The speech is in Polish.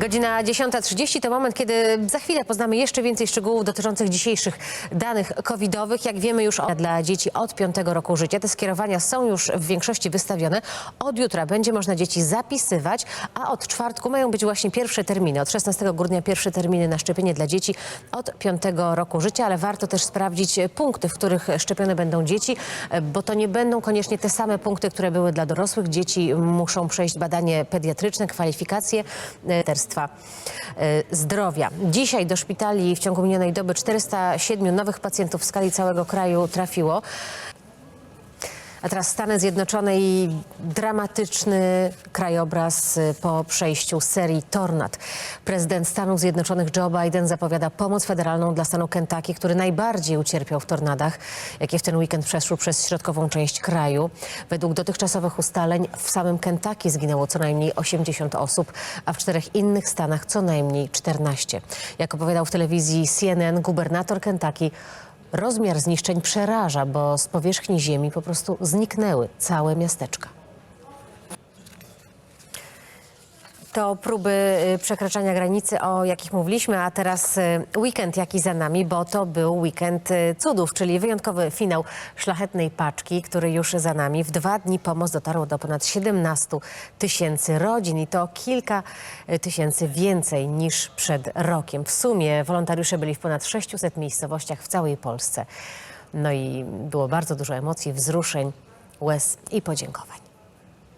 Godzina 10.30 to moment, kiedy za chwilę poznamy jeszcze więcej szczegółów dotyczących dzisiejszych danych covidowych. Jak wiemy już o- dla dzieci od 5 roku życia. Te skierowania są już w większości wystawione. Od jutra będzie można dzieci zapisywać, a od czwartku mają być właśnie pierwsze terminy. Od 16 grudnia pierwsze terminy na szczepienie dla dzieci od 5 roku życia, ale warto też sprawdzić punkty, w których szczepione będą dzieci, bo to nie będą koniecznie te same punkty, które były dla dorosłych. Dzieci muszą przejść badanie pediatryczne, kwalifikacje E, Zdrowia. Dzisiaj do szpitali w ciągu minionej doby 407 nowych pacjentów w skali całego kraju trafiło. A teraz Stany Zjednoczone i dramatyczny krajobraz y, po przejściu serii tornad. Prezydent Stanów Zjednoczonych Joe Biden zapowiada pomoc federalną dla stanu Kentucky, który najbardziej ucierpiał w tornadach, jakie w ten weekend przeszły przez środkową część kraju. Według dotychczasowych ustaleń w samym Kentucky zginęło co najmniej 80 osób, a w czterech innych stanach co najmniej 14. Jak opowiadał w telewizji CNN gubernator Kentucky, Rozmiar zniszczeń przeraża, bo z powierzchni ziemi po prostu zniknęły całe miasteczka. To próby y, przekraczania granicy, o jakich mówiliśmy, a teraz y, weekend jaki za nami, bo to był weekend y, cudów, czyli wyjątkowy finał szlachetnej paczki, który już za nami. W dwa dni pomoc dotarło do ponad 17 tysięcy rodzin i to kilka tysięcy więcej niż przed rokiem. W sumie wolontariusze byli w ponad 600 miejscowościach w całej Polsce. No i było bardzo dużo emocji, wzruszeń, łez i podziękowań.